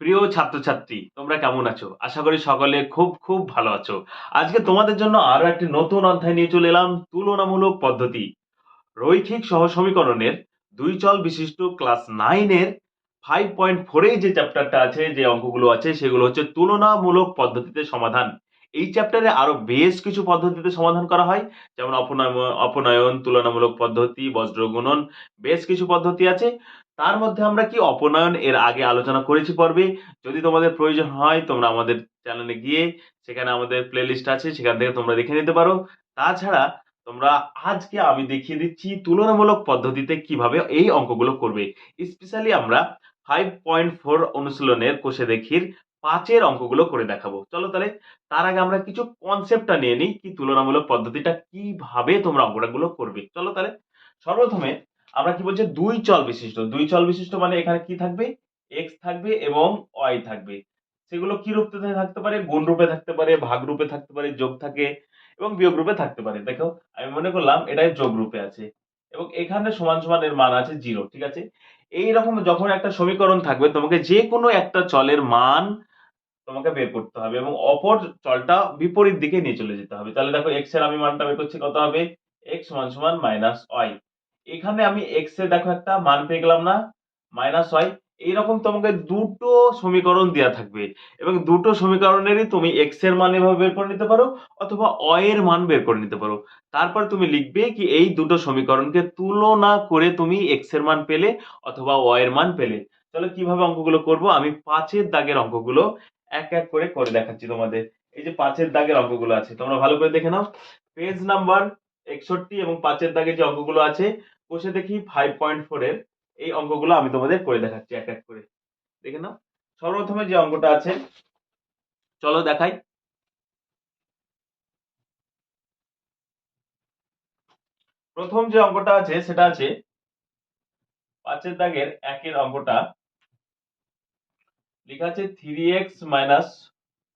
প্রিয় ছাত্রছাত্রী, তোমরা কেমন আছো? আশা করি সকলে খুব খুব ভালো আছো। আজকে তোমাদের জন্য আরও একটি নতুন অধ্যায় নিয়ে চলে এলাম, তুলনামূলক পদ্ধতি। রৈখিক সহসমীকরণের দুই চল বিশিষ্ট ক্লাস নাইনের ফাইভ পয়েন্ট ফোরে যে চ্যাপ্টারটা আছে, যে অঙ্কগুলো আছে, সেগুলো হচ্ছে তুলনামূলক পদ্ধতিতে সমাধান। এই চ্যাপ্টারে আরও বেশ কিছু পদ্ধতিতে সমাধান করা হয়, যেমন অপনয়ন অপনয়ন, তুলনামূলক পদ্ধতি, বজ্রগুণন, বেশ কিছু পদ্ধতি আছে। তার মধ্যে আমরা কি অপনয়ন এর আগে আলোচনা করেছি পর্বে? যদি তোমাদের প্রয়োজন হয়, তোমরা আমাদের চ্যানেলে গিয়ে সেখানে আমাদের প্লে লিস্ট আছে, সেখান থেকে তোমরা দেখে নিতে পারো। তাছাড়া তোমরা আজকে আমি দেখিয়ে দিচ্ছি তুলনামূলক পদ্ধতিতে কীভাবে এই অঙ্কগুলো করবে। স্পেশালি আমরা ফাইভ পয়েন্ট ফোর অনুশীলনের কোষে দেখির পাঁচের অঙ্কগুলো করে দেখাবো। চলো তাহলে তার আগে আমরা কিছু কনসেপ্টটা নিয়ে নিই, কি তুলনামূলক পদ্ধতিটা কীভাবে তোমরা অঙ্কটাগুলো করবে। চলো তাহলে সর্বপ্রথমে আমরা কি বলছি? দুই চল বিশিষ্ট। দুই চল বিশিষ্ট মানে এখানে কি থাকবে? এক্স থাকবে এবং ওয়াই থাকবে। সেগুলো কি রূপে থাকতে পারে? গুণ রূপে থাকতে পারে, ভাগ রূপে থাকতে পারে, যোগ থাকে এবং বিয়োগ রূপে থাকতে পারে। দেখো, আমি মনে করলাম এটাই যোগ রূপে আছে এবং এখানে সমান সমান এর মান আছে জিরো ঠিক আছে? এই রকম যখন একটা সমীকরণ থাকবে, তোমাকে যে কোনো একটা চলের মান তোমাকে বের করতে হবে এবং অপর চলটা বিপরীত দিকে নিয়ে চলে যেতে হবে। তাহলে দেখো এক্সের আমি মানটা বের করছি, কত হবে? এক্স সমান সমান মাইনাস ওয়াই এখানে আমি এক্সের দেখো একটা মান পেয়ে গেলাম না মাইনাস ওয়াই এইরকম তোমাকে দুটো সমীকরণ দেওয়া থাকবে এবং দুটো সমীকরণেরই তুমি এক্সের মান এভাবে বের করে নিতে পারো অথবা অ এর মান বের করে নিতে পারো। তারপর তুমি লিখবে কি এই দুটো সমীকরণকে তুলনা করে তুমি এক্সের মান পেলে অথবা অ এর মান পেলে। চলো কীভাবে অঙ্কগুলো করব? আমি পাঁচের দাগের অঙ্কগুলো এক এক করে করে দেখাচ্ছি তোমাদের। এই যে পাঁচের দাগের অঙ্কগুলো আছে, তোমরা ভালো করে দেখে নাও। পেজ নাম্বার একষট্টি এবং পাঁচের দাগের যে অঙ্কগুলো আছে বসে দেখি ফাইভ পয়েন্ট ফোরের এই অঙ্কগুলো আমি তোমাদের করে দেখাচ্ছি, এক এক করে। দেখে নাও। সর্বপ্রথমে যে অঙ্কটা আছে, চলো দেখাই। প্রথম যে অঙ্কটা আছে, সেটা আছে পাঁচের দাগের একের অঙ্কটা। লেখা আছে three x minus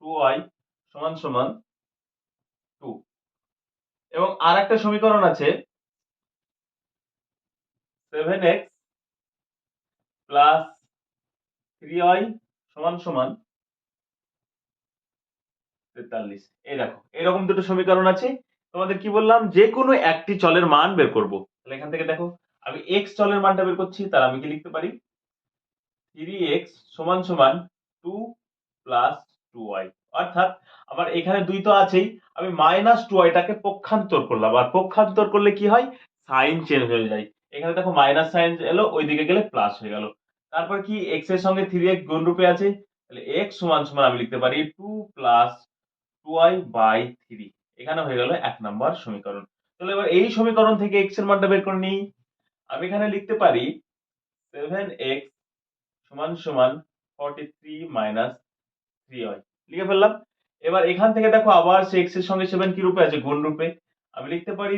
two y সমান সমান টু এবং আর একটা সমীকরণ আছে seven x plus three y সমান সমান তেতাল্লিশ। এই দেখো, এরকম দুটো সমীকরণ আছে। তোমাদের কি বললাম? যে কোনো একটি চলের মান বের করব। তাহলে এখান থেকে দেখো, আমি এক্স চলের মানটা বের করছি তার আমি কি লিখতে পারি? থ্রি এক্স সমান সমান টু প্লাস টু ওয়াই অর্থাৎ আমার এখানে দুই তো আছেই, আমি মাইনাস টু ওয়াইটাকে পক্ষান্তর করলাম। আর পক্ষান্তর করলে কি হয়? সাইন চেঞ্জ হয়ে যায়। এখানে দেখো মাইনাস সাইন এলো, ওইদিকে গেলে প্লাস হয়ে গেল। তারপর কি এক্সের সঙ্গে থ্রি এক্স গুণ রূপে আছে, তাহলে এক্স সমান সমান আমি লিখতে পারি two plus two y by three এখানে হয়ে গেল এক নম্বর সমীকরণ। তাহলে এবার এই সমীকরণ থেকে এক্সের মানটা বের করে নিই। আমি এখানে লিখতে পারি সেভেন এক্স সমান সমান forty three minus three y লিখে ফেললাম। এবার এখান থেকে দেখো আবার সে এক্সের সঙ্গে সেভেন কি রূপে আছে? গুণ রূপে। আমি লিখতে পারি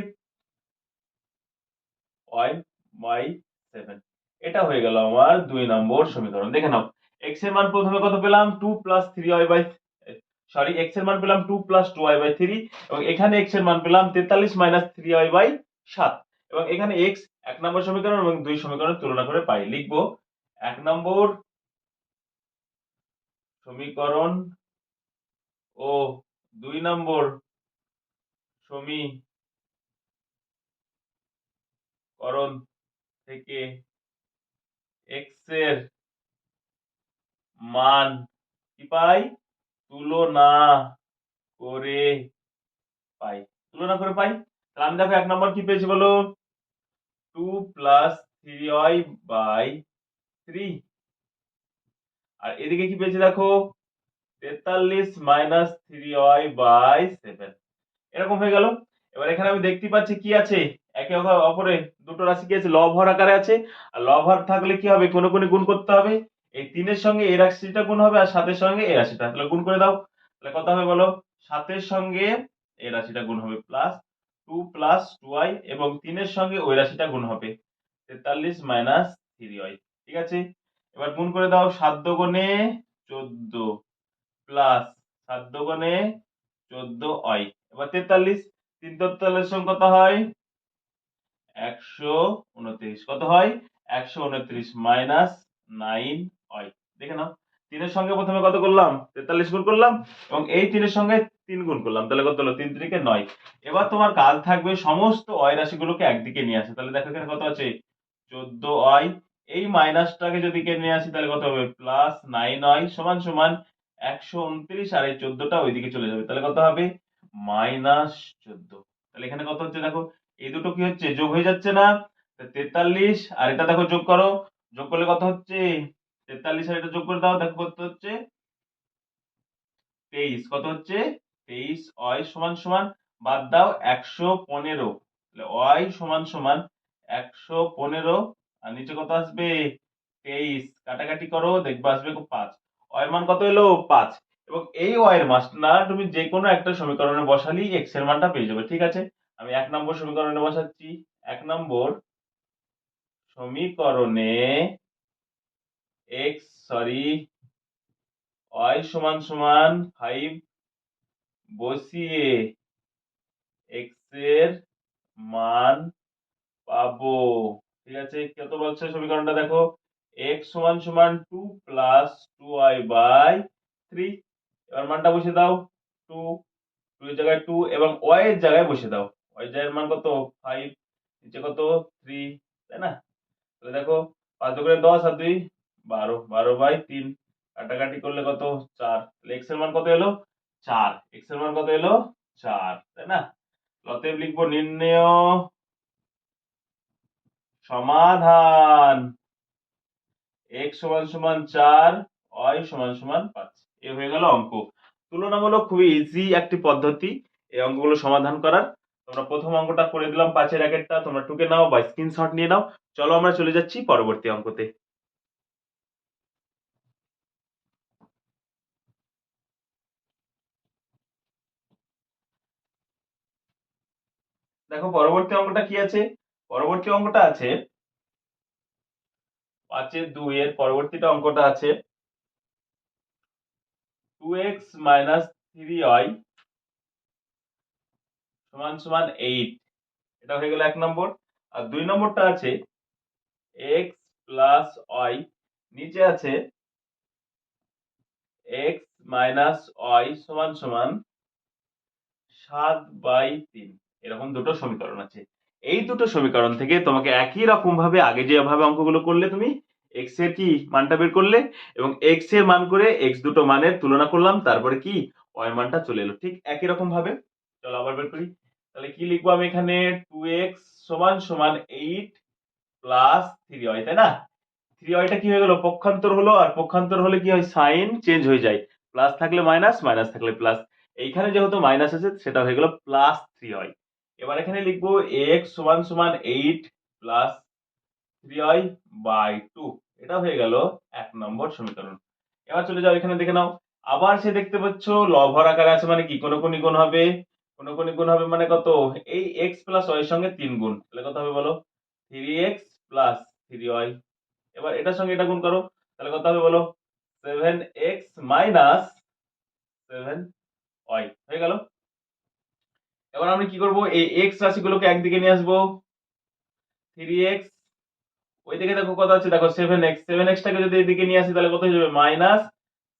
এটা হয়ে গেল আমার দুই নম্বর সমীকরণ। দেখে নাও এক্সের মান প্রথমে কত পেলাম? Two plus three by sorry এক্সের মান পেলাম two plus two by three এবং এখানে এক্সের মান পেলাম তেতাল্লিশ মাইনাস থ্রি ওয়াই বাই সাত। এবং এখানে এক্স এক নম্বর সমীকরণ এবং দুই সমীকরণ তুলনা করে পাই। লিখব, এক নম্বর সমীকরণ ও দুই নম্বর সমীকরণ থেকে এক্সের মান কি পাই? তুলনা করে পাই। তুলনা করে পাই? তাহলে আমি দেখো এক নম্বর কি পেয়েছি বলো? Two plus three y by three আর এদিকে কি পেয়েছি দেখো? তেতাল্লিশ minus three y by seven এরকম হয়ে গেল। এবার এখানে আমি দেখতে পাচ্ছি কি আছে? একে অপরে দুটো রাশি কি আছে লব আকারে আছে। আর লব হর থাকলে কি হবে? কোনো কোনো গুণ করতে হবে। এই তিনের সঙ্গে এই রাশিটা গুণ হবে আর সাতের সঙ্গে এই রাশিটা। তাহলে গুণ করে দাও। তাহলে কত হবে বলো? সাতের সঙ্গে এই রাশিটা গুণ হবে plus two plus two y এবং তিনের সঙ্গে ওই রাশিটা গুণ হবে। তেতাল্লিশ মাইনাস থ্রি ওয়াই ঠিক আছে? এবার গুণ করে দাও সাত গুণে চোদ্দ প্লাস সাত গুণে চোদ্দ ওয়াই এবার তেতাল্লিশ, তিন তেতাল্লিশ সঙ্গে কত হয়? একশো উনত্রিশ। কত হয়? একশো উনত্রিশ মাইনাস নাইন ওয়াই দেখে নাও। তিনের সঙ্গে প্রথমে কত করলাম? তেতাল্লিশ গুণ করলাম এবং এই তিনের সঙ্গে তিন গুণ করলাম। তাহলে কত হলো? তিন তিরিকে নয়। এবার তোমার কাজ থাকবে সমস্ত অয় রাশিগুলোকে একদিকে নিয়ে আসে। তাহলে দেখো এখানে কত আছে? চোদ্দ অয় এই মাইনাসটাকে যদি কে নিয়ে আসি, তাহলে কত হবে? প্লাস নাইন অয় সমান সমান একশো উনত্রিশ আর এই চোদ্দটা ওইদিকে চলে যাবে। তাহলে কত হবে? মাইনাস চোদ্দ। তাহলে এখানে কত হচ্ছে দেখো? এই দুটো কি হচ্ছে? যোগ হয়ে যাচ্ছে না? তেতাল্লিশ আর এটা দেখো যোগ করো। যোগ করলে কত হচ্ছে? তেতাল্লিশ আর এটা যোগ করে দাও, দেখো কত হচ্ছে? তেইশ, কত হচ্ছে? তেইশ অয় সমান সমান বাদ দাও একশো পনেরো। অয় সমান সমান একশো পনেরো, আর নিচে কত আসবে? তেইশ, কাটাকাটি করো, দেখবে আসবে পাঁচ। অয়ের মান কত এলো? পাঁচ। এবং এই অয়ের মানটা তুমি যে কোনো একটা সমীকরণে বসালেই এক্সের মানটা পেয়ে যাবে, ঠিক আছে? আমি এক নম্বর সমীকরণে বসাচ্ছি। এক নম্বর সমীকরণে এক্স সরি y সমান সমান ফাইভ বসিয়ে x এর মান পাবো। ঠিক আছে? কত বলছে সমীকরণটা দেখো? এক্স সমান সমান two plus two y by three এবার মানটা বসে দাও। টু টু এর জায়গায় টু এবং y এর জায়গায় বসে দাও। জায়গায় মান কত ফাইভ নিচে কত থ্রি তাই না তাহলে দেখো পাঁচ দশ আর দুই বারো বারো বাই তিন কাটাকাটি করলে কত চার তাহলে এক্সের মান কত এলো চার এক্সের মান কত এলো চার তাই না নির্ণয় সমাধান এক্স সমান সমান চার অয় সমান সমান পাঁচ এ হয়ে গেল অঙ্ক তুলনামূলক খুবই ইজি একটি পদ্ধতি এই অঙ্কগুলো সমাধান করার তোমরা প্রথম অঙ্কটা করে দিলাম, পাঁচের একেরটা তোমরা টুকে নাও বা স্ক্রিনশট নিয়ে নাও। চলো আমরা চলে যাচ্ছি পরবর্তী অঙ্কতে। দেখো, পরবর্তী অঙ্কটা কি আছে? পরবর্তী অঙ্কটা আছে পাঁচের দুই এর পরবর্তীটা অঙ্কটা আছে। Two x minus three y সমান সমান এইট এটা হয়ে গেল এক নম্বর। আর দুই নম্বরটা আছে এক্স প্লাস ওয়াই নিচে আছে এক্স মাইনাস ওয়াই সমান সমান সাত বাই তিন। এরকম দুটো সমীকরণ আছে। এই দুটো সমীকরণ থেকে তোমাকে একই রকম ভাবে আগে যেভাবে অঙ্কগুলো করলে তুমি এক্সের কি মানটা বের করলে এবং এক্সের মান করে এক্স দুটো মানের তুলনা করলাম, তারপরে কি ওয়াই মানটা চলে এলো। ঠিক একই রকম ভাবে। চলো আবার বের করি। তাহলে কি লিখব আমি এখানে? টু এক্স সমান সমান এইট প্লাস থ্রি ওয়াই তাই না? থ্রি ওয়াইটা কি হয়ে গেল? পক্ষান্তর হলো, আর পক্ষান্তর হলে কি হয়? সাইন চেঞ্জ হয়ে যায়। প্লাস থাকলে মাইনাস মাইনাস থাকলে প্লাস এইখানে যেহেতু মাইনাস আছে, সেটা হয়ে গেল প্লাস থ্রি ওয়াই এবার এখানে লিখব এক্স সমান সমান eight plus three y by two এটা হয়ে গেল এক নম্বর সমীকরণ। এবার চলে যাও, এখানে দেখে নাও। আবার সে দেখতে পাচ্ছ লভর আকারে আছে মানে কি? কোনো কোন গুণ হবে। কোন গুণ হবে মানে কত? এই এক্স প্লাস ওয়াই সঙ্গে তিন গুণ। তাহলে কত হবে বলো? Three x plus three y এবার এটার সঙ্গে এটা গুণ করো। তাহলে কত হবে বলো? Seven x minus seven y হয়ে গেল? এবার আমরা কি করব? এই এক্স রাশিগুলোকে একদিকে নিয়ে আসব। থ্রি এক্স ওই দিকে দেখো কত আছে? দেখো সেভেন এক্স সেভেন এক্সটাকে যদি এদিকে নিয়ে আসি, তাহলে কত হয়ে যাবে? মাইনাস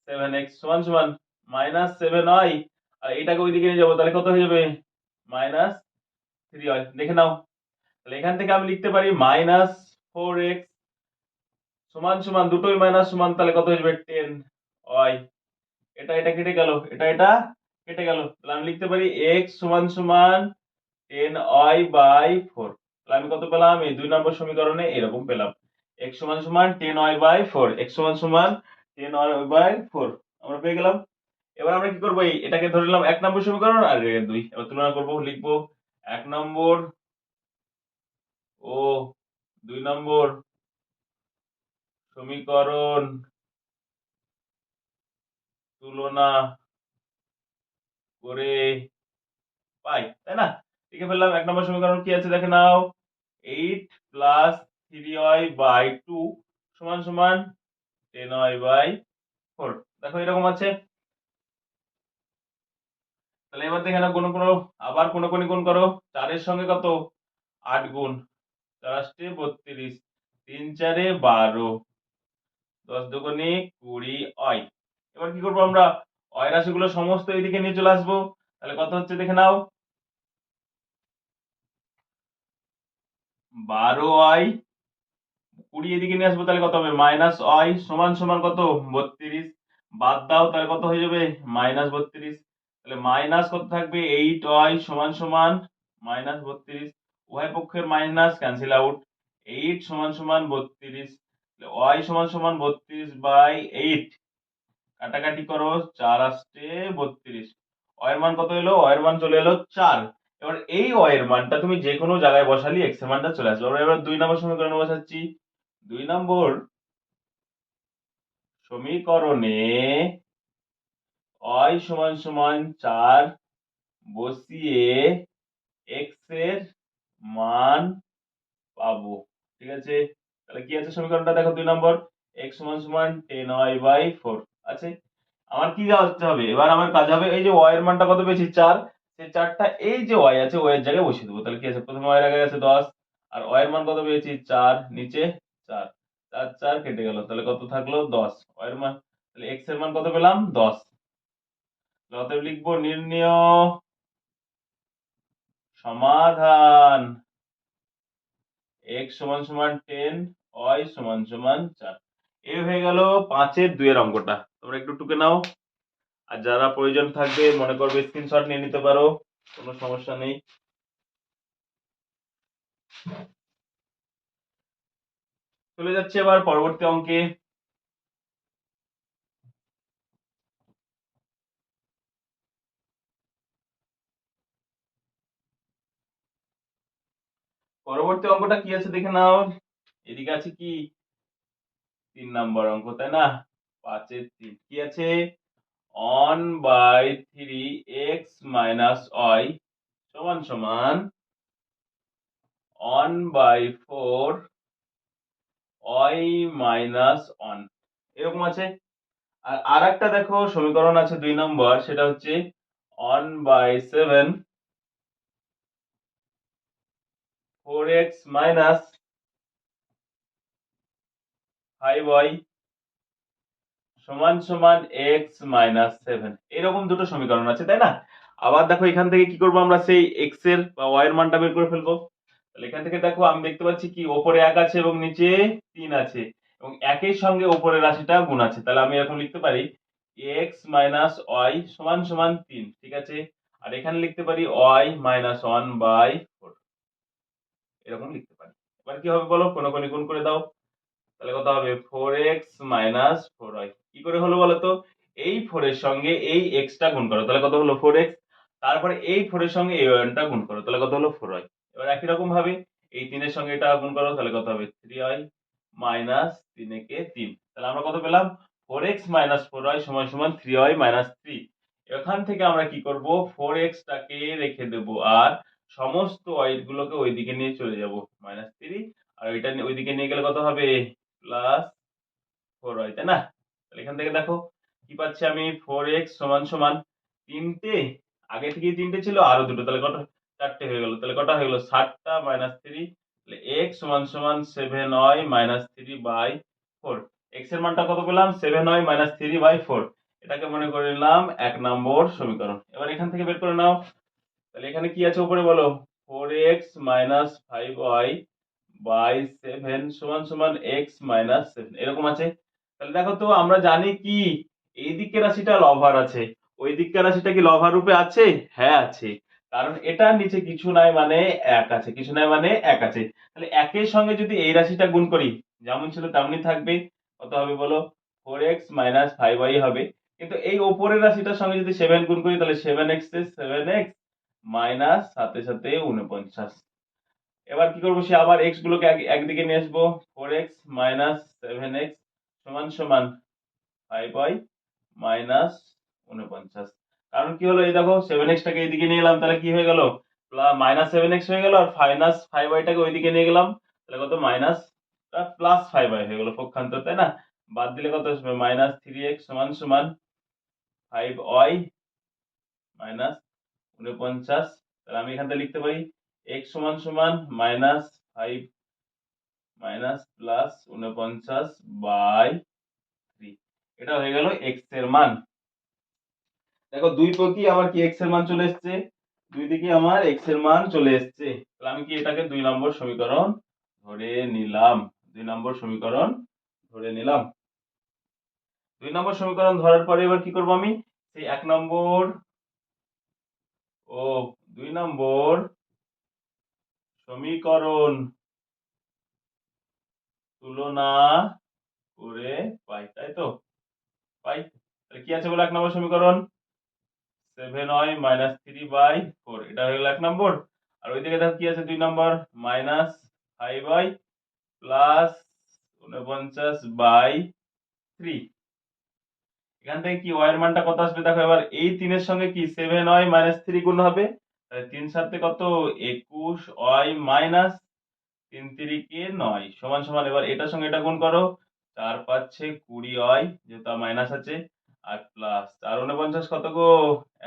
সেভেন এক্স সমান সমান মাইনাস সেভেন ওয়াই আর এটাকে ওই দিকে নিয়ে যাব। তাহলে কত হয়ে যাবে? মাইনাস থ্রি ওয়াই দেখে নাও। তাহলে এখান থেকে আমি লিখতে পারি মাইনাস ফোর এক্স সমান সমান, দুটোই মাইনাস সমান, তাহলে কত হয়ে যাবে? Ten y. এটা এটা কেটে গেল। এটা এটা কেটে গেল। তাহলে আমি লিখতে পারি এক্স সমান সমান টেন ওয়াই বাই ফোর তাহলে আমি কত পেলাম? এই দুই নম্বর সমীকরণে এরকম পেলাম। এক্স সমান সমান ten y by four x সমান সমান টেন ওয়াই বাই ফোর আমরা পেয়ে গেলাম। এবার আমরা কি করব? এই এটাকে ধরে নিলাম এক নম্বর সমীকরণ আর দুই। এবার তুলনা করব, লিখব এক নম্বর ও দুই নম্বর সমীকরণ তুলনা করে পাই, তাই না? লিখে ফেললাম, এক নম্বর সমীকরণ কি আছে দেখে নাও। Eight plus three y by two সমান সমান টেন ওয়াই বাই ফোর। দেখো এরকম আছে। তাহলে এবার দেখে নাও কোনো কোনো আবার কোনো কোনো গুণ করো। চারের সঙ্গে কত? আট গুণ। চার আষ্টে বত্রিশ। তিন চারে বারো। দশ দুগুণে কুড়ি অয়। এবার কি করব আমরা? অয় রাশিগুলো সমস্ত এইদিকে নিয়ে চলে আসব। তাহলে কত হচ্ছে দেখে নাও? বারো অয়। কুড়ি এদিকে নিয়ে আসব, তাহলে কত হবে? মাইনাস অয় সমান সমান কত? বত্রিশ। বাদ দাও, তাহলে কত হয়ে যাবে? মাইনাস বত্রিশ। তাহলে মাইনাস কত থাকবে? এইট অয় সমান সমান মাইনাস বত্রিশ। উভয় পক্ষের মাইনাস ক্যান্সেল আউট এইট সমান সমান বত্রিশ। ওয়াই সমান সমান বত্রিশ বাই এইট কাটাকাটি করো, চার আসছে বত্রিশ। অয়ের মান কত এলো? অয়ের মান চলে এলো চার। এবার এই অয়ের মানটা তুমি যে কোনো জায়গায় বসালি এক্সের মানটা চলে আসবে। এবার দুই নম্বর সমীকরণে বসাচ্ছি। দুই নম্বর সমীকরণে অয় সমান সমান চার বসিয়ে এক্সের মান পাবো, ঠিক আছে? তাহলে কি আছে সমীকরণটা? দেখো দুই নম্বর এক্স সমান সমান টেন ওয়াই বাই ফোর আছে? আমার কি করতে হবে? এবার আমার কাজ হবে এই যে ওয়াই এর মানটা কত পেয়েছি? চার। সেই চারটা এই যে ওয়াই আছে ওয়াই এর জায়গায় বসিয়ে দেবো। তাহলে কি আছে? প্রথমে ওয়াই আগে আছে দশ, আর ওয়াই এর মান কত পেয়েছি? চার, নিচে চার। চার চার কেটে গেল। তাহলে কত থাকল? দশ। ওয়াই এর মান, তাহলে এক্সের মান কত পেলাম? দশ। অতএব লিখব নির্ণয় সমাধান। এক্স সমান সমান টেন ওয়াই সমান সমান চার। এই হয়ে গেল পাঁচের দুইয়ের অঙ্কটা। তোমরা একটু টুকে নাও। আর যারা প্রয়োজন থাকবে, মনে করবে স্ক্রিনশট নিয়ে নিতে পারো। কোনো সমস্যা নেই। চলে যাচ্ছে এবার পরবর্তী অঙ্কে। পরবর্তী অঙ্কটা কি আছে দেখে নাও। এদিকে আছে কি? তিন নাম্বার অঙ্ক, তাই না? পাঁচের তিন, কি আছে? One by three x minus y সমান সমান one by four y minus one. এরকম আছে। আর আর একটা দেখো, সমীকরণ আছে দুই নম্বর, সেটা হচ্ছে one by seven four x minus five y সমান সমান এক্স মাইনাস সেভেন এরকম দুটো সমীকরণ আছে, তাই না? আবার দেখো এখান থেকে কি করব আমরা? সেই এক্সের বা ওয়াই এর মানটা বের করে ফেলব। তাহলে এখান থেকে দেখো আমি দেখতে পাচ্ছি কি? ওপরে এক আছে এবং নিচে তিন আছে। এবং একই সঙ্গে ওপরের রাশিটা গুণ আছে। তাহলে আমি এরকম লিখতে পারি এক্স মাইনাস ওয়াই সমান সমান তিন, ঠিক আছে? আর এখানে লিখতে পারি y minus one by four এরকম লিখতে পারি। এবার কি হবে বলো? কোনো কোনো গুণ করে দাও। তাহলে কত হবে? Four x minus four y কি করে হলো বলো তো? এই ফোর এর সঙ্গে এই এক্সটা গুণ করো। তাহলে কত হলো ফোর এক্স তারপরে এই ফোর এর সঙ্গে এই ওয়ানটা গুণ করো। তাহলে কত হলো ফোর ওয়াই এবার একই রকম ভাবে এই তিনের সঙ্গে এটা গুণ করো। তাহলে কত হবে? থ্রি ওয়াই মাইনাস তিন একে তিন। তাহলে আমরা কত পেলাম? Four x minus four y সমান সমান থ্রি ওয়াই মাইনাস থ্রি এখান থেকে আমরা কি করব? ফোর এক্সটাকে রেখে দেব আর সমস্ত গুলোকে ওইদিকে নিয়ে চলে যাব মাইনাস থ্রি আর ওইটা ওইদিকে নিয়ে গেলে কত হবে? প্লাস ফোর ওয়াই তাই না? তাহলে এখান থেকে দেখো, কি পাচ্ছি আমি? ফোর এক্স সমান সমান তিনটে, আগে থেকে তিনটে ছিল, আরও দুটো, তাহলে কত চারটে হয়ে গেল, তাহলে কটা হয়ে গেল? ষাটটা মাইনাস থ্রি তাহলে এক্স সমান সমান seven y minus three by four এক্সের মানটা কত পেলাম? Seven y minus three by four এটাকে মনে করে নিলাম এক নম্বর সমীকরণ, এবার এখান থেকে বের করে নাও তাহলে এখানে কি আছে উপরে বলো? Four x minus five y by seven সমান সমান এক্স মাইনাস সেভেন এরকম আছে। তাহলে দেখো তো, আমরা জানি কি? এই দিকের রাশিটা লভার আছে। ওই দিকের রাশিটা কি লভার রূপে আছে? হ্যাঁ আছে। কারণ এটার নিচে কিছু নাই মানে এক আছে, কিছু নাই মানে এক আছে। তাহলে একের সঙ্গে যদি এই রাশিটা গুণ করি, যেমন ছিল তেমনই থাকবে। কত হবে বলো? Four x minus five y হবে। কিন্তু এই ওপরের রাশিটার সঙ্গে যদি সেভেন গুণ করি, তাহলে seven x seven x minus সাথে সাথে উনপঞ্চাশ এবার কি করব সে? আবার এক্স গুলোকে একদিকে নিয়ে আসব। Four x minus seven x সমান সমান ফাইভ ওয়াই মাইনাস উনপঞ্চাশ কারণ কি হলো? এই দেখো সেভেন এক্সটাকে এইদিকে নিয়ে গেলাম তাহলে কি হয়ে গেল? মাইনাস সেভেন এক্স হয়ে গেল, আর মাইনাস ফাইভ ওয়াইটাকে ওইদিকে নিয়ে গেলাম, তাহলে কত? মাইনাস প্লাস ফাইভ ওয়াই হয়ে গেল পক্ষান্তর, তাই না? বাদ দিলে কত আসবে? মাইনাস থ্রি এক্স সমান সমান ফাইভ ওয়াই মাইনাস উনপঞ্চাশ তাহলে আমি এখান লিখতে পারি এক্স সমান সমান মাইনাস ফাইভ মাইনাস প্লাস উনপঞ্চাশ বাই এটা হয়ে গেল এক্সের মান। দেখো, দুই প্রতি আমার কি এক্সের মান চলে এসেছে? দুই দিকে আমার এক্সের মান চলে এসেছে। তাহলে আমি কি এটাকে দুই নম্বর সমীকরণ ধরে নিলাম। দুই নম্বর সমীকরণ ধরে নিলাম। দুই নম্বর সমীকরণ ধরার পরে এবার কি করব আমি? সেই এক নম্বর ও, দুই নম্বর। সমীকরণ তুলনা করে পাই, তাই তো? পাই। তাহলে কি আছে বলে এক নম্বর সমীকরণ? Seven y minus three by four এটা হয়ে গেল এক নম্বর। আর ওইদিকে দেখো কি আছে দুই নম্বর? মাইনাস ফাইভ ওয়াই প্লাস উনপঞ্চাশ বাই থ্রি এখান থেকে কি ওয়াই এর মানটা কত আসবে? দেখো, এবার এই তিনের সঙ্গে কি সেভেন ওয়াই মাইনাস থ্রি গুণ হবে? তাহলে তিন সাথে কত? একুশ ওয়াই মাইনাস তিন তিরিকে নয়। সমান সমান, এবার এটার সঙ্গে এটা গুণ করো। চার পাচ্ছে কুড়ি ওয়াই যেহেতু মাইনাস আছে, আর প্লাস চার উনপঞ্চাশ কত গো?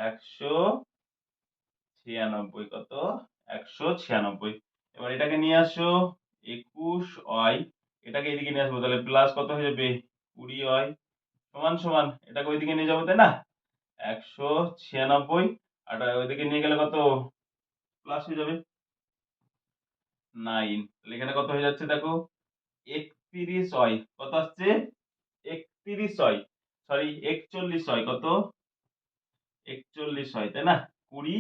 একশো ছিয়ানব্বই কত? একশো ছিয়ানব্বই। এবার এটাকে নিয়ে আসো, একুশ ওয়াই এটাকে এদিকে নিয়ে আসব, তাহলে প্লাস কত হয়ে যাবে? কুড়ি ওয়াই সমান সমান, এটাকে ওইদিকে নিয়ে যাব, তাই না? একশো ছিয়ানব্বই, আর ওইদিকে নিয়ে গেলে কত? প্লাস হয়ে যাবে নাইন তাহলে এখানে কত হয়ে যাচ্ছে দেখো? একত্রিশ হয় কত আসছে? একত্রিশ হয় সরি একচল্লিশ হয় কত? একচল্লিশ হয় তাই না? কুড়ি,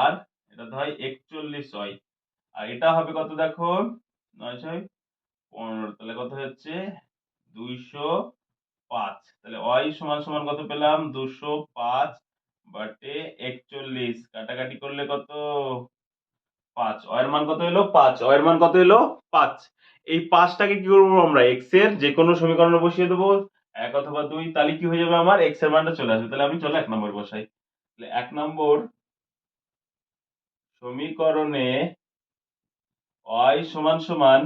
আর এটা তো হয় একচল্লিশ হয় আর এটা হবে কত দেখো? নয় ছয় পনেরো। তাহলে কত হচ্ছে দুইশো পাঁচ। তাহলে ওয়াই সমান সমান কত পেলাম? দুশো পাঁচ বাটে একচল্লিশ। কাটাকাটি করলে কত? পাঁচ। অয়ের মান কত এলো? পাঁচ। অয়ের মান কত এলো? পাঁচ। এই পাঁচটাকে কি করব আমরা? এক্সের যে কোনো সমীকরণে বসিয়ে দেবো। এক অথবা দুই, তাহলে কি হয়ে যাবে আমার? এক্সের মানটা চলে আসবে। তাহলে আমি চলো এক নম্বর বসাই। তাহলে এক নম্বর সমীকরণে ওয়াই সমান সমান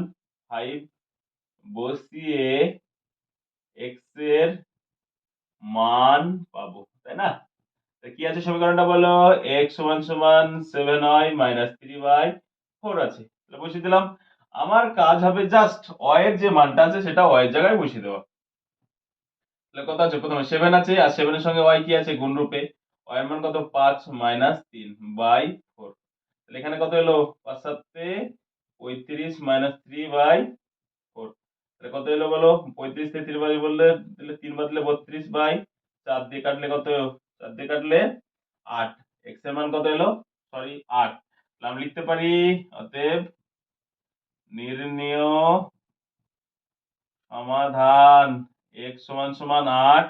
ফাইভ বসিয়ে এক্সের মান পাবো, তাই না? কি আছে সমীকরণটা বলো? এক্স সমান সমান seven y minus three by four আছে। বসিয়ে দিলাম। আমার কাজ হবে জাস্ট ওয়ের যে মানটা আছে সেটা ওয়ের জায়গায় বসিয়ে দেওয়া। তাহলে কত আছে? প্রথমে সেভেন আছে, আর সেভেনের সঙ্গে ওয়াই কি আছে? গুণ রূপে মান কত? পাঁচ মাইনাস তিন বাই ফোর তাহলে এখানে কত এলো? পাঁচ সাতে পঁয়ত্রিশ মাইনাস থ্রি বাই কত এলো বলো? পঁয়ত্রিশ থেকে থ্রি বাই বললে, তাহলে তিন বাদলে বত্রিশ বাই চার দিয়ে কাটলে কত চার দিয়ে কাটলে আট। এক্সের মান কত এলো সরি আট। আমি লিখতে পারি, অতএব নির্ণয় সমাধান x সমান সমান আট,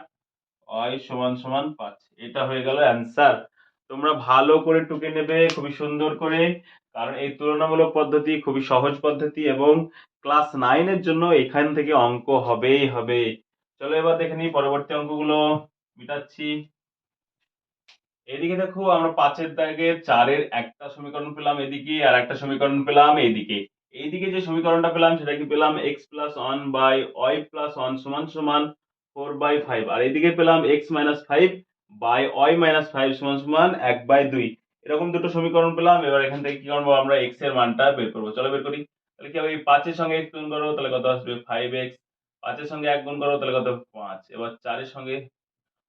y সমান সমান পাঁচ। এটা হয়ে গেল অ্যান্সার তোমরা ভালো করে টুকে নেবে, খুবই সুন্দর করে। কারণ এই তুলনামূলক পদ্ধতি খুবই সহজ পদ্ধতি এবং ক্লাস নাইনের জন্য এখান থেকে অঙ্ক হবেই হবে চলো এবার দেখে নিই পরবর্তী অঙ্কগুলো। মিটাচ্ছি। এদিকে দেখো, আমরা পাঁচের দাগে চারের একটা সমীকরণ পেলাম এদিকে আর একটা সমীকরণ পেলাম এইদিকে এইদিকে যে সমীকরণটা পেলাম, সেটা কি পেলাম? X plus one by y plus one সমান সমান ফোর বাই ফাইভ আর এইদিকে পেলাম x minus five by y minus five সমান সমান এক বাই দুই। এরকম দুটো সমীকরণ পেলাম, এবার এখান থেকে কি করব আমরা? এক্সের মানটা বের করব। চলো বের করি। তাহলে কি হবে? এই পাঁচের সঙ্গে এক্স গুণ করো, তাহলে কত আসবে? ফাইভ এক্স পাঁচের সঙ্গে এক গুণ করো, তাহলে কত? পাঁচ। এবার চারের সঙ্গে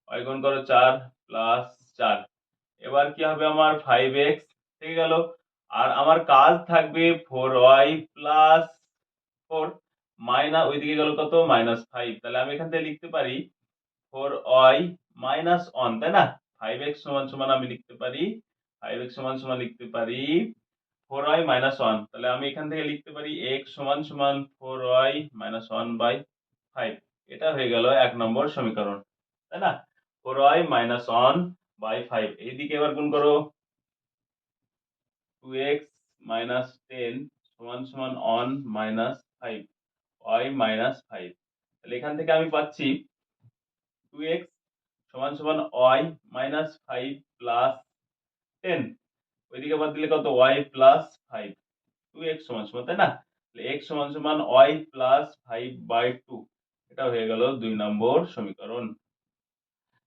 ওয়াই গুণ করো, চার প্লাস চার। এবার কি হবে আমার? ফাইভ এক্স থেকে গেল। আর আমার কাজ থাকবে four y plus four minus ওইদিকে গেল কত? মাইনাস ফাইভ তাহলে আমি এখান থেকে লিখতে পারি ফোর ওয়াই মাইনাস ওয়ান তাই না? ফাইভ এক্স সমান সমান আমি লিখতে পারি ফাইভ এক্স সমান সমান লিখতে পারি ফোর ওয়াই মাইনাস ওয়ান তাহলে আমি এখান থেকে লিখতে পারি এক্স সমান সমান four y minus one by five এটা হয়ে গেল এক নম্বর সমীকরণ, তাই না? Four y minus one by five এইদিকে এবার গুণ করো। টু এক্স মাইনাস টেন সমান সমান one minus five y minus five তাহলে এখান থেকে আমি পাচ্ছি টু এক্স সমান সমান y minus five plus ten ওইদিকে বাদ দিলে কত? Y plus five two x সমান সমান, তাই না? এক্স সমান সমান y plus five by two এটা হয়ে গেল দুই নম্বর সমীকরণ।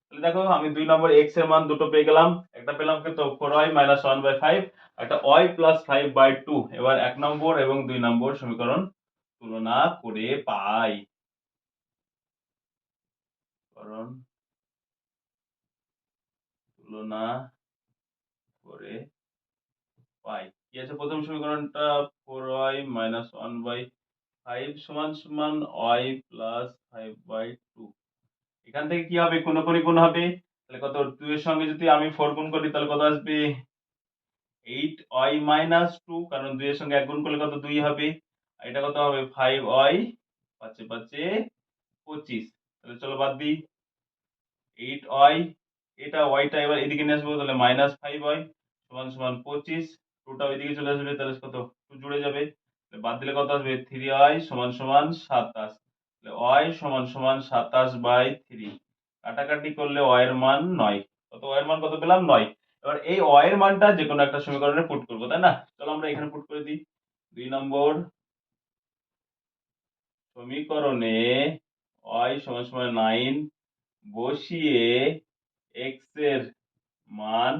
তাহলে দেখো, আমি দুই নম্বর এক্সের মান দুটো পেয়ে গেলাম। একটা পেলাম কিন্তু four y minus one by five একটা y plus five by two এবার এক নম্বর এবং দুই নম্বর সমীকরণ তুলনা করে পাই। করণ তুলনা করে পাই। কি আছে, প্রথম সমীকরণটা four y minus one by five সমান সমান y plus five by two এখান থেকে কি হবে? কোন কোনি গুণ হবে। তাহলে কত? দুই এর সঙ্গে যদি আমি ফোর গুণ করি, তাহলে কত আসবে? এইট ওয়াই মাইনাস টু কারণ দুই এর সঙ্গে এক গুণ করলে কত? দুই হবে। এটা কত হবে? ফাইভ ওয়াই পাঁচে পাঁচে পঁচিশ। তাহলে চলো বাদ দিই। এইট ওয়াই এটা ওয়াইটা এবার এদিকে নিয়ে আসব, তাহলে মাইনাস ফাইভ ওয়াই সমান সমান পঁচিশ টুটা ওইদিকে চলে আসবে, তাহলে কত? টু জুড়ে যাবে। বাদ দিলে কত আসবে? থ্রি ওয়াই সমান সমান সাতাশ। তাহলে ওয়াই সমান সমান সাতাশ বাই থ্রি কাটাকাটি করলে ওয়াই এর মান নয়। কত? ওয়াই এর মান কত পেলাম? নয়। এবার এই ওয়াই এর মানটা যে কোনো একটা সমীকরণে পুট করব, তাই না? চলো আমরা এখানে পুট করে দিই। দুই নম্বর সমীকরণে ওয়াই সমান সমান নাইন বসিয়ে এক্সের মান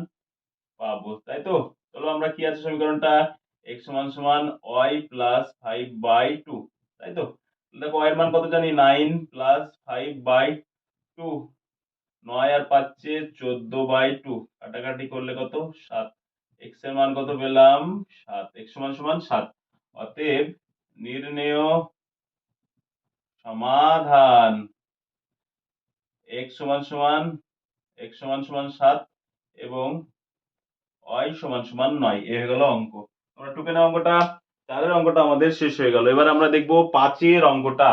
পাবো, তাই তো? চলো আমরা কি আছে সমীকরণটা? এক্স সমান সমান y plus five by two তাই তো? দেখো ওয়াই এর মান কত জানি? Nine plus five by two নয় আর পাচ্ছে চোদ্দ বাই টু কাটাকাটি করলে কত? সাত। এক্সের মান কত পেলাম? সাত। এক্স সমান সমান সাত। অতএব নির্ণেয় সমাধান এক্স সমান সমান এক্স সমান সমান সাত এবং ওয়াই সমান সমান নয়। এ হয়ে গেল অঙ্ক। আমরা টুকে নেওয়া অঙ্কটা। চারের অঙ্কটা আমাদের শেষ হয়ে গেল। এবার আমরা দেখব পাঁচের অঙ্কটা।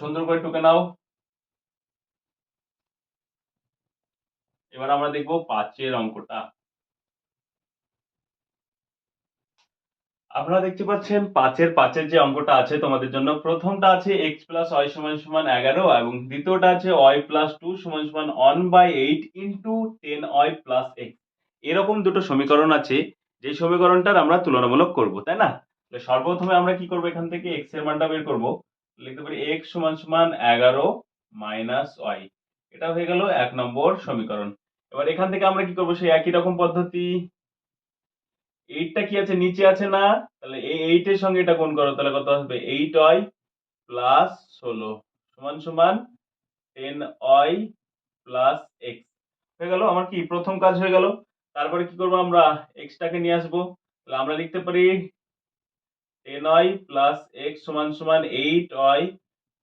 সুন্দর করে টুকে নাও। এবার আমরা দেখব পাঁচের অঙ্কটা। আপনারা দেখতে পাচ্ছেন পাঁচের পাঁচের যে অঙ্কটা আছে তোমাদের জন্য, প্রথমটা আছে এক্স প্লাস ওয়াই সমান সমান এগারো এবং দ্বিতীয়টা আছে ওয়াই প্লাস টু সমান সমান one by eight into ten y plus x এরকম দুটো সমীকরণ আছে, যে সমীকরণটার আমরা তুলনামূলক করব, তাই না? সর্বপ্রথমে আমরা কি করব এখান থেকে? এক্সের মানটা বের করব। লিখতে পারি এক্স সমান সমান এগারো মাইনাস ওয়াই এটা হয়ে গেল এক নম্বর সমীকরণ। এবার এখান থেকে আমরা কি করব? সেই একই রকম পদ্ধতি। এইটটা কি আছে? নিচে আছে না? তাহলে এই এইটের সঙ্গে এটা গুণ করো, তাহলে কত আসবে? এইট ওয়াই প্লাস ষোলো। সমান সমান টেন ওয়াই প্লাস এক্স হয়ে গেল? আমার কি প্রথম কাজ হয়ে গেল? তারপরে কি করব আমরা? এক্সটাকে নিয়ে আসব। তাহলে আমরা লিখতে পারি টেন ওয়াই প্লাস এক্স সমান সমান এইট ওয়াই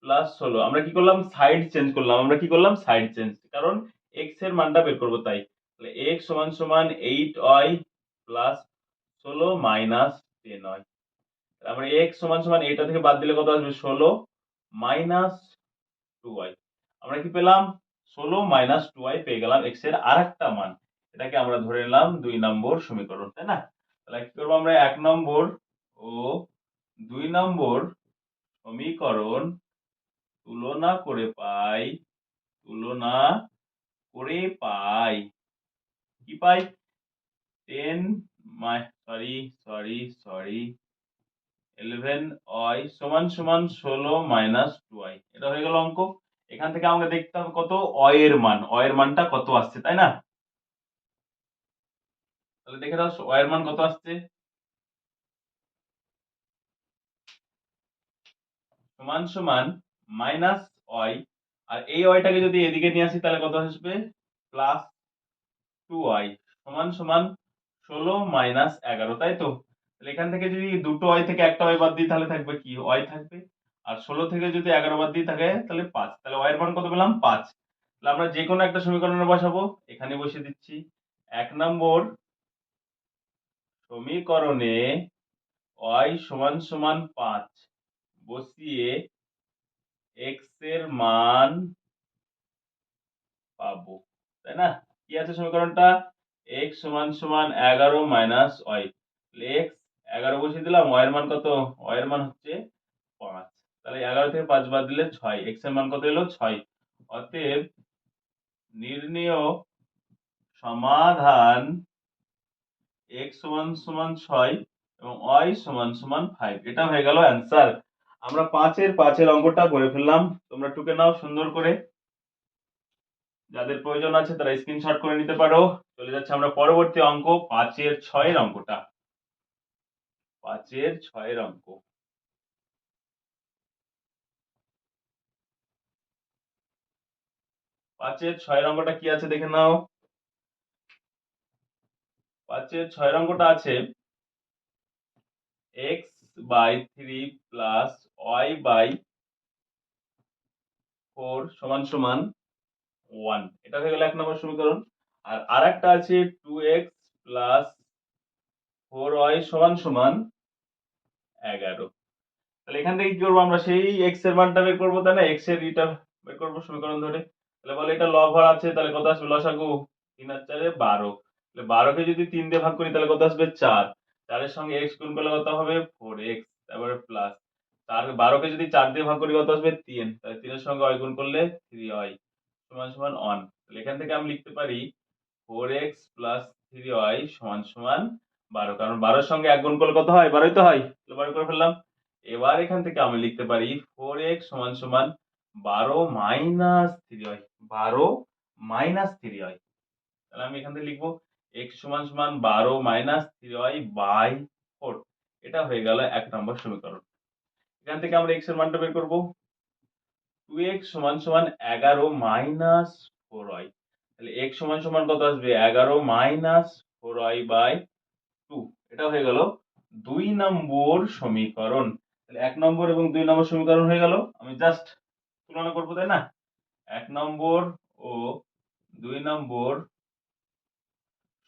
প্লাস ষোলো। আমরা কি করলাম? সাইড চেঞ্জ করলাম। আমরা কি করলাম? সাইড চেঞ্জ কারণ এক্সের মানটা বের করব তাই। তাহলে এক্স সমান সমান এইট ওয়াই প্লাস ষোলো মাইনাস টেন ওয়াই তারপরে এক্স সমান সমান এটা থেকে বাদ দিলে কত আসবে? ষোলো মাইনাস টু ওয়াই। আমরা কি পেলাম? ষোলো মাইনাস টু ওয়াই পেয়ে গেলাম এক্সের আর একটা মান। এটাকে আমরা ধরে নিলাম দুই নম্বর সমীকরণ, তাই না? তাহলে কি করব আমরা? এক নম্বর ও দুই নম্বর সমীকরণ তুলনা করে পাই, তুলনা করে পাই। কি পাই? টেন মাই sorry sorry sorry eleven y সমান সমান, ষোলো মাইনাস টু ওয়াই এটা হয়ে গেল অঙ্ক। এখান থেকে আমাকে দেখতে হবে কত? অয় এর মান। অয়ের মানটা কত আসছে, তাই না? তাহলে দেখে দাও অয়ের মান কত আসছে? সমান সমান মাইনাস ওয়াই আর এই ওয়াইটাকে যদি এদিকে নিয়ে আসি, তাহলে কত আসবে? প্লাস টু ওয়াই সমান সমান ষোলো মাইনাস এগারো, তাই তো? তাহলে এখান থেকে যদি দুটো ওয়াই থেকে একটা ওয়াই বাদ দিই, তাহলে থাকবে কি? ওয়াই থাকবে। আর ষোলো থেকে যদি এগারো বাদ দিই থাকে তাহলে পাঁচ। তাহলে ওয়াইয়ের মান কত পেলাম? পাঁচ। তাহলে আমরা যে কোনো একটা সমীকরণে বসাবো। এখানে বসিয়ে দিচ্ছি। এক নম্বর সমীকরণে ওয়াই সমান সমান পাঁচ বসিয়ে এক্সের মান পাবো। তাই না? কি আছে সমীকরণটা? এক্স সমান সমান এগারো মাইনাস ওয়াই এক্স এগারো বসিয়ে দিলাম ওয়াই এর মান কত? ওয়াই এর মান হচ্ছে পাঁচ। তাহলে এগারো থেকে পাঁচ বাদ দিলে ছয় এক্সের মান কত এলো? ছয়। অতএব নির্ণেয় সমাধান এক্স সমান সমান ছয় এবং ওয়াই সমান সমান ফাইভ এটা হয়ে গেল অ্যান্সার আমরা পাঁচের পাঁচের অঙ্কটা করে ফেললাম। তোমরা টুকে নাও সুন্দর করে। যাদের প্রয়োজন আছে তারা স্ক্রিনশট করে নিতে পারো। চলে যাচ্ছে আমরা পরবর্তী অঙ্ক, পাঁচের ছয়ের অঙ্কটা। পাঁচের ছয়ের অঙ্ক। পাঁচের ছয় অঙ্কটা কি আছে দেখে নাও। পাঁচের ছয় অঙ্কটা আছে x by three plus y by four সমান সমান ওয়ান এটা হয়ে গেল এক নম্বর সমীকরণ। আর আরেকটা আছে two x plus four y সমান সমান এগারো। তাহলে এখান থেকে কি করব আমরা? সেই এক্সের মানটা বের করব তাই না? এক্সের ইটা বের করব সমীকরণ ধরে। তাহলে বলে এটা লব আছে, তাহলে কত আসবে? লসাগু তিন আর চারে বারো। তাহলে বারোকে যদি তিন দিয়ে ভাগ করি, তাহলে কত আসবে? চার। চারের সঙ্গে এক্স গুণ করলে কত হবে? ফোর এক্স তারপরে প্লাস চার, বারোকে যদি চার দিয়ে ভাগ করি, কত আসবে? তিন। তাহলে তিনের সঙ্গে ওয়াই গুণ করলে থ্রি ওয়াই সমান সমান ওয়ান তাহলে এখান থেকে আমি লিখতে পারি four x plus three y সমান সমান বারো। কারণ বারোর সঙ্গে এক গুণ করলে কত হয়? বারোই তো হয়। বারো করে ফেললাম। এবার এখান থেকে আমি লিখতে পারি ফোর এক্স সমান সমান বারো মাইনাস থ্রি ওয়াই বারো মাইনাস থ্রি ওয়াই তাহলে আমি এখান থেকে লিখব এক্স সমান সমান বারো minus three y by four এটা হয়ে গেল এক নম্বর সমীকরণ। এখান থেকে আমরা এক্সের মানটা বের করব। টু এক্স সমান সমান এগারো মাইনাস ফোর ওয়াই তাহলে এক্স সমান সমান কত আসবে? এগারো minus four y by two এটা হয়ে গেল দুই নম্বর সমীকরণ। তাহলে এক নম্বর এবং দুই নম্বর সমীকরণ হয়ে গেল। আমি জাস্ট তুলনা করব, তাই না? এক নম্বর ও দুই নম্বর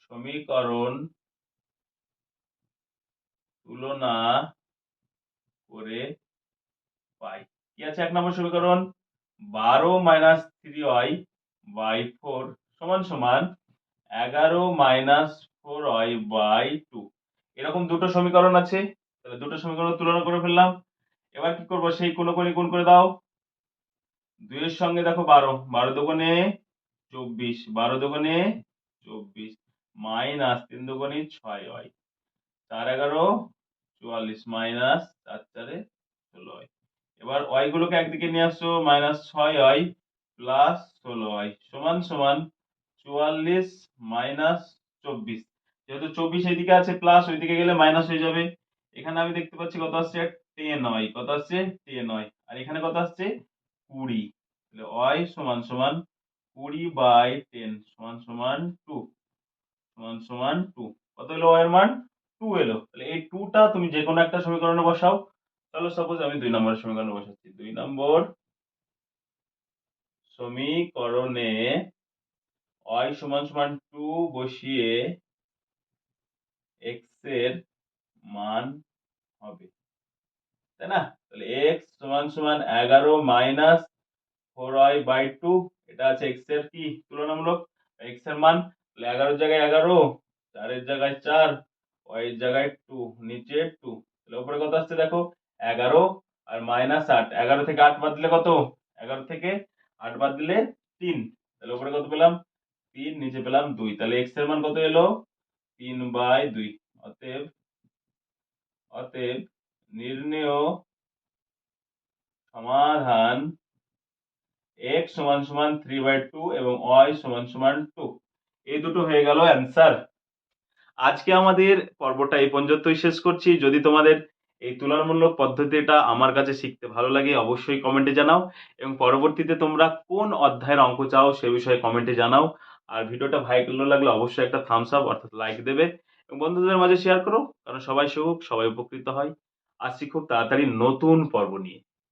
সমীকরণ তুলনা করে পাই। কি আছে? এক নম্বর সমীকরণ বারো minus three y by four সমান সমান এগারো minus four y by two এরকম দুটো সমীকরণ আছে, তাহলে দুটো সমীকরণ তুলনা করে ফেললাম। এবার কি করব? সেই কোনো কোণে গুণ করে দাও। দুইয়ের সঙ্গে দেখো বারো বারো দোকানে চব্বিশ, বারো দোকানে চব্বিশ মাইনাস তিন দোকানে ছয় হয় চার এগারো, চুয়াল্লিশ মাইনাস চার চারে ষোলো হয় এবার ওয়াই গুলোকে একদিকে নিয়ে আসছো মাইনাস ছয় ওয়াই প্লাস ষোলো হয় সমান সমান চুয়াল্লিশ মাইনাস চব্বিশ। যেহেতু চব্বিশ এইদিকে আছে প্লাস ওইদিকে গেলে মাইনাস হয়ে যাবে। এখানে আমি দেখতে পাচ্ছি কত আসছে? টেন হয় কত আসছে? টেন হয় আর এখানে কত আসছে? কুড়ি। তাহলে ওয়াই সমান সমান কুড়ি বাই টেন সমান সমান টু সমান সমান টু কত হলো ওয়াই এর মান? টু এলো। তাহলে এই টুটা তুমি যে কোনো একটা সমীকরণে বসাও। তাহলে সাপোজ আমি দুই নম্বর সমীকরণে বসাচ্ছি। দুই নম্বর সমীকরণে ওয়াই সমান সমান টু বসিয়ে এক্সের মান হবে। তাই না? তাহলে এক্স সমান সমান এগারো minus four y by two এটা আছে এক্সের কি? তুলনামূলক। এক্সের মান, তাহলে এগারোর জায়গায় এগারো, চারের জায়গায় চার ওয়াই এর জায়গায় টু নিচে টু তাহলে উপরে কত আসছে দেখো? এগারো আর মাইনাস আট। এগারো থেকে আট বাদ দিলে কত? এগারো থেকে আট বাদ দিলে তিন। তাহলে উপরে কত পেলাম? তিন, নিচে পেলাম দুই। তাহলে এক্সের মান কত এলো? তিন বাই দুই। অতএব অতএব নির্ণেয় সমাধান x সমান সমান থ্রি বাই টু এবং ওয়াই সমান সমান টু এই দুটো হয়ে গেল অ্যান্সার আজকে আমাদের পর্বটা এই পর্যন্তই শেষ করছি। যদি তোমাদের এই তুলনামূলক পদ্ধতিটা আমার কাছে শিখতে ভালো লাগে, অবশ্যই কমেন্টে জানাও। এবং পরবর্তীতে তোমরা কোন অধ্যায়ের অঙ্ক চাও সে বিষয়ে কমেন্টে জানাও। আর ভিডিওটা ভালো লাগলে অবশ্যই একটা থামস আপ অর্থাৎ লাইক দেবে। এবং বন্ধুদের মাঝে শেয়ার করো, কারণ সবাই শিখুক, সবাই উপকৃত হয়। আর শিখুক তাড়াতাড়ি নতুন পর্ব নিয়ে।